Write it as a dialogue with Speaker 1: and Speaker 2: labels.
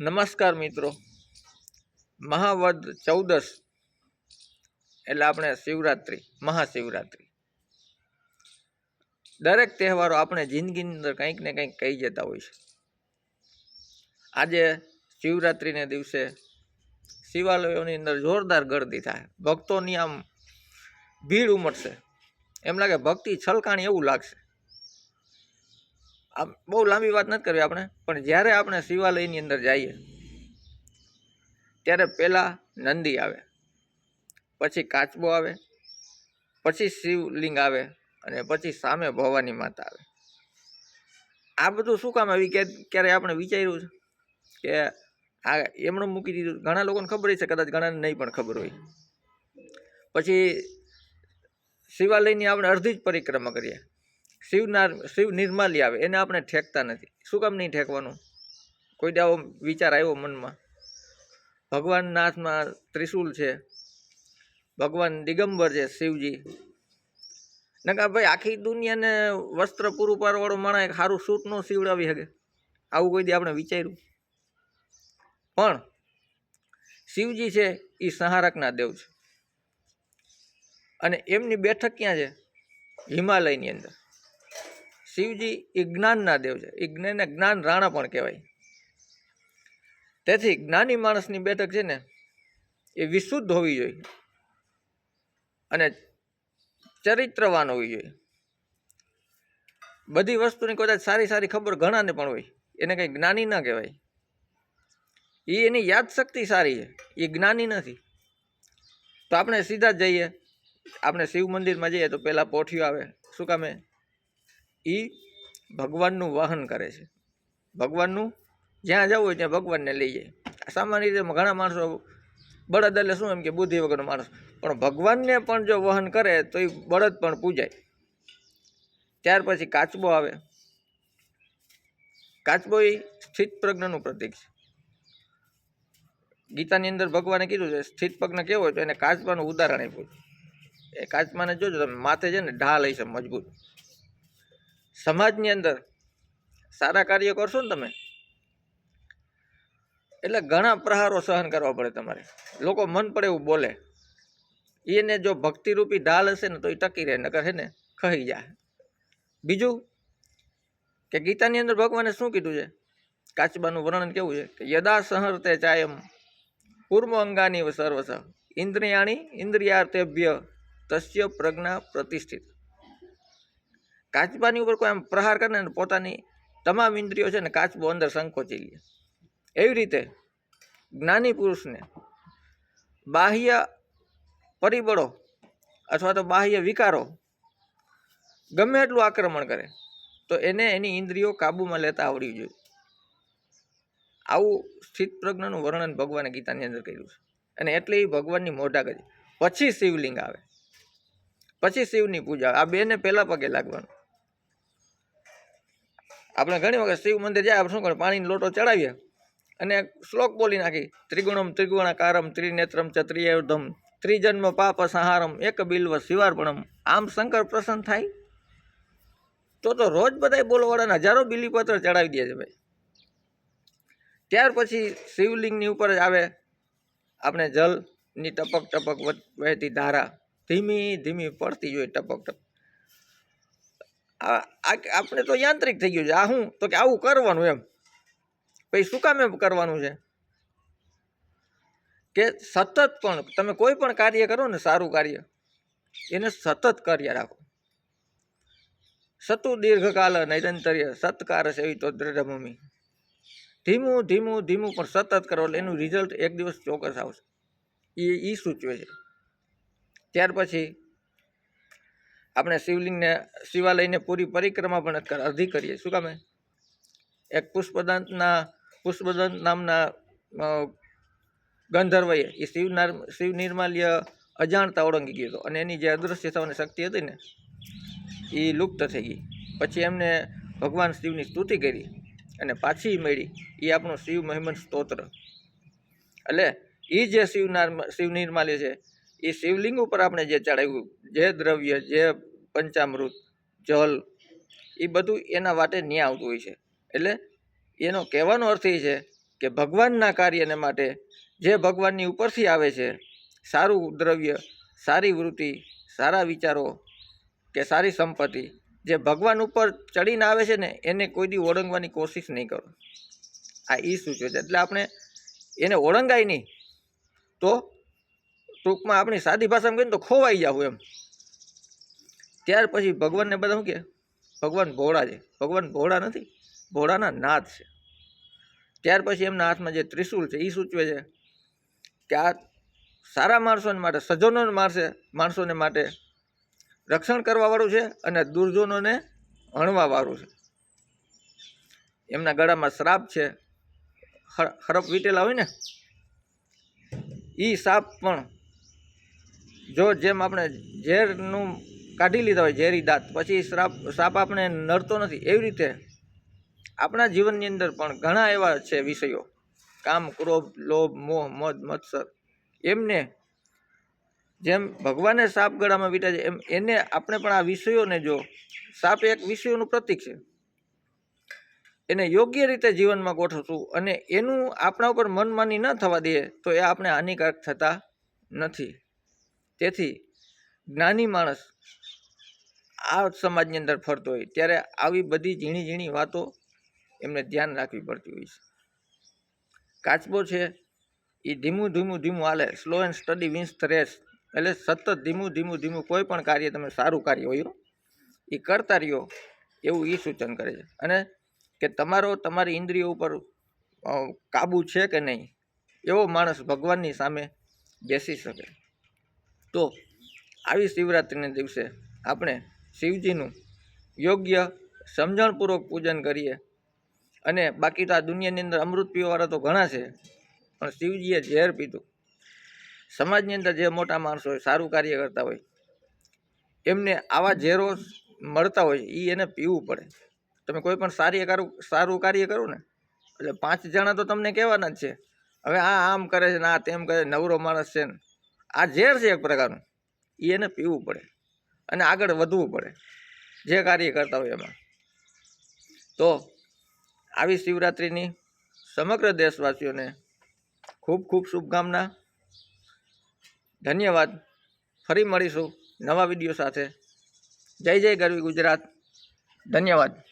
Speaker 1: નમસ્કાર મિત્રો. મહાવદ ચૌદસ એટલે આપણે શિવરાત્રિ, મહાશિવરાત્રિ. દરેક તહેવારો આપણે જિંદગીની અંદર કંઈક ને કંઈક કહી જતા હોય છે. આજે શિવરાત્રિને દિવસે શિવાલયોની અંદર જોરદાર ગરદી થાય. ભક્તોની આમ ભીડ ઉમટશે. એમ લાગે ભક્તિ છલકાણી એવું લાગશે. આમ બહુ લાંબી વાત નથી કરવી આપણે, પણ જ્યારે આપણે શિવાલયની અંદર જઈએ, ત્યારે પહેલાં નંદી આવે, પછી કાચબો આવે, પછી શિવલિંગ આવે અને પછી સામે ભવાની માતા આવે. આ બધું શું કામ આવી ક્યારે આપણે વિચાર્યું છે? કે આ એમણે મૂકી દીધું, ઘણા લોકોને ખબર છે કદાચ ઘણાને નહીં પણ ખબર હોય. પછી શિવાલયની આપણે અડધી જ પરિક્રમા કરીએ. શિવનાર શિવ નિર્માલી આવે, એને આપણે ઠેકતા નથી. શું કામ નહીં ઠેકવાનું? કોઈ દાવો વિચાર આવ્યો મનમાં? ભગવાનના હાથમાં ત્રિશુલ છે, ભગવાન દિગંબર છે, શિવજી. નકા ભાઈ, આખી દુનિયાને વસ્ત્ર પૂરું પાડવાળો માણસ એક સારું સૂટ નો સીવડાવી શકે? આવું કોઈ દી આપણે વિચાર્યું? પણ શિવજી છે, એ સંહારકના દેવ છે. અને એમની બેઠક ક્યાં છે? હિમાલયની અંદર. શિવજી એ જ્ઞાનના દેવ છે. એ જ્ઞાનને જ્ઞાન રાણા પણ કહેવાય. તેથી જ્ઞાની માણસની બેઠક છે ને, એ વિશુદ્ધ હોવી જોઈએ. અને ચરિત્રવાન હોવી જોઈએ. બધી વસ્તુની કદાચ સારી સારી ખબર ઘણાને પણ હોય. એને કંઈ જ્ઞાની ના કહેવાય. એ એની યાદશક્તિ સારી છે. એ જ્ઞાની નથી. તો આપણે સીધા જ જઈએ. આપણે શિવ મંદિરમાં જઈએ તો પહેલાં પોઠિયું આવે. શું કામે એ ભગવાનનું વહન કરે છે. ભગવાનનું જ્યાં જવું હોય ત્યાં ભગવાનને લઈ જાય. સામાન્ય રીતે ઘણા માણસો બળદ એટલે શું એમ કે બુદ્ધિ વગરનો માણસ. પણ ભગવાનને પણ જો વહન કરે તો એ બળદ પણ પૂજાય. ત્યાર પછી કાચબો આવે. કાચબો એ સ્થિત પ્રજ્ઞનું પ્રતીક છે. ગીતાની અંદર ભગવાને કીધું છે, સ્થિત પ્રજ્ઞ કેવો હોય તો એને કાચબાનું ઉદાહરણ આપ્યું છે. એ કાચબાને જોજો, તમે માથે છે ને ઢાલ હશે મજબૂત. સમાજની અંદર સારા કાર્ય કરશો ને તમે, એટલે ઘણા પ્રહારો સહન કરવા પડે તમારે. લોકો મન પડે એવું બોલે. એને જો ભક્તિરૂપી ઢાલ હશે ને તો એ ટકી રહે, નકર છે ને ખહી જાય. બીજું કે ગીતાની અંદર ભગવાને શું કીધું છે? કાચબાનું વર્ણન કેવું છે? કે યદા સંહરતે ચાયમ પૂર્વ અંગાની સર્વસ, ઇન્દ્રિયાણી ઇન્દ્રિયાર્થેભ્ય તસ્ય પ્રજ્ઞા પ્રતિષ્ઠિત. કાચબાની ઉપર કોઈ આમ પ્રહાર કરે ને પોતાની તમામ ઇન્દ્રિયો છે ને કાચબો અંદર સંકોચી લે. એવી રીતે જ્ઞાની પુરુષને બાહ્ય પરિબળો અથવા તો બાહ્ય વિકારો ગમે એટલું આક્રમણ કરે, તો એને એની ઇન્દ્રિયો કાબૂમાં લેતા આવડવી જોઈએ. આવું સ્થિત પ્રજ્ઞનું વર્ણન ભગવાને ગીતાની અંદર કર્યું છે. અને એટલે એ ભગવાનની મોઢા કરી પછી શિવલિંગ આવે. પછી શિવની પૂજા. આ બેને પહેલા પગે લાગવાનું. આપણે ઘણી વખત શિવ મંદિર જાય, આપણે શું કરે પાણીનો લોટો ચડાવીએ અને શ્લોક બોલી નાખી. ત્રિગુણમ ત્રિગુણાકારમ, ત્રિનેત્રમ ચ ત્રિજન્મ, પાપ, સંહારમ, એક બિલ્વ, શિવાર્પણમ. આમ શંકર પ્રસન્ન થાય. તો તો રોજ બધા બોલવાળાના હજારો બિલીપત્ર ચડાવી દે છે ભાઈ. ત્યાર પછી શિવલિંગની ઉપર જ આવે આપણે જલની ટપક ટપક વહેતી ધારા. ધીમી ધીમી પડતી જોઈએ ટપક ટપક. આપણે તો યાંત્રિક થઈ ગયું છે. આ શું તો કે આવું કરવાનું એમ. પછી શું કામ એમ કરવાનું છે? કે સતત પણ તમે કોઈ પણ કાર્ય કરો ને સારું કાર્ય, એને સતત કર્યા રાખો. સતુ દીર્ઘકાલ નૈરંતર્ય સત્કાર છે એવી તો મમ્મી ધીમું ધીમું ધીમું પણ સતત કરો એટલે એનું રિઝલ્ટ એક દિવસ ચોક્કસ આવશે. એ એ સૂચવે છે. ત્યાર પછી આપણે શિવલિંગને, શિવાલયને પૂરી પરિક્રમા પણ અર્ધી કરીએ. શું કામે એક પુષ્પદંતના, પુષ્પદંત નામના ગંધર્વએ એ શિવનાર શિવ નિર્માલ્ય અજાણતા ઓળંગી ગયો હતો. અને એની જે અદૃશ્ય થવાની શક્તિ હતી ને એ લુપ્ત થઈ ગઈ. પછી એમને ભગવાન શિવની સ્તુતિ કરી અને પાછી મળી એ આપણું શિવ મહિમન સ્તોત્ર. એટલે એ જે શિવનાર શિવ નિર્માલ્ય છે એ શિવલિંગ ઉપર આપણે જે ચડાવ્યું, જે દ્રવ્ય, જે પંચામૃત, જલ, એ બધું એના માટે ન્યા આવતું હોય છે. એટલે એનો કહેવાનો અર્થ એ છે કે ભગવાનના કાર્યને માટે જે ભગવાનની ઉપરથી આવે છે, સારું દ્રવ્ય, સારી વૃત્તિ, સારા વિચારો કે સારી સંપત્તિ, જે ભગવાન ઉપર ચડીને આવે છે ને, એને કોઈ દી ઓળંગવાની કોશિશ નહીં કરો. આ એ સૂચવે છે. એટલે આપણે એને ઓળંગાય નહીં, તો ટૂંકમાં આપણી સાદી ભાષામાં કહીએ તો ખોવાઈ જાવ એમ. ત્યાર પછી ભગવાનને બધા શું કહે ભગવાન ભોળા છે. ભગવાન ભોળા નથી, ભોળાના નાથ છે. ત્યાર પછી એમના હાથમાં જે ત્રિશુલ છે એ સૂચવે છે કે આ સારા માણસોને માટે, સજ્જનોને મારશે, માણસોને માટે રક્ષણ કરવાવાળું છે અને દુર્જનોને હણવાવાળું છે. એમના ગળામાં શ્રાપ છે. ખરપ વીટેલા હોય ને એ સાપ પણ જો જેમ આપણે ઝેરનું કાઢી લીધા હોય, ઝેરી દાંત, પછી શ્રાપ સાપ આપણે નડતો નથી, એવી રીતે આપણા જીવનની અંદર પણ ઘણા એવા છે વિષયો. કામ, ક્રોધ, લોભ, મોહ, મદ, મત્સર. એમને જેમ ભગવાને સાપ ગળામાં વીટા છે, એમ એને આપણે પણ આ વિષયોને જો સાપ એક વિષયોનું પ્રતીક છે. એને યોગ્ય રીતે જીવનમાં ગોઠવશું અને એનું આપણા ઉપર મનમાની ન થવા દઈએ, તો એ આપણે હાનિકારક થતા નથી. તેથી જ્ઞાની માણસ આ સમાજની અંદર ફરતો હોય, ત્યારે આવી બધી ઝીણી ઝીણી વાતો એમને ધ્યાન રાખવી પડતી હોય છે. કાચબો છે એ ધીમું ધીમું ધીમું હાલે slow and steady wins the race એટલે સતત ધીમું ધીમું ધીમું કોઈ પણ કાર્ય તમે સારું કાર્ય હોય એ કરતા રહ્યો એવું એ સૂચન કરે છે. અને કે તમારો, તમારી ઇન્દ્રિયો ઉપર કાબૂ છે કે નહીં, એવો માણસ ભગવાનની સામે બેસી શકે. તો આવી શિવરાત્રિના દિવસે આપણે શિવજીનું યોગ્ય સમજણપૂર્વક પૂજન કરીએ. અને બાકી તો આ દુનિયાની અંદર અમૃત પીવાવાળા તો ઘણા છે, પણ શિવજીએ ઝેર પીધું. સમાજની અંદર જે મોટા માણસો હોય, સારું કાર્ય કરતા હોય, એમને આવા ઝેરો મળતા હોય એ એને પીવું પડે. તમે કોઈ પણ સારી સારું કાર્ય કરો ને, એટલે પાંચ જણા તો તમને કહેવાના જ છે. હવે આ આમ કરે છે ને આ તેમ કરે નવરો માણસ છે ને આ ઝેર છે એક પ્રકારનું. એ એને પીવું પડે અને આગળ વધવું પડે. જે કાર્ય કરતા હોય એમાં. તો આવી શિવરાત્રિની સમગ્ર દેશવાસીઓને ખૂબ ખૂબ શુભકામના. ધન્યવાદ. ફરી મળીશું નવા વીડિયો સાથે. જય જય ગરવી ગુજરાત. ધન્યવાદ.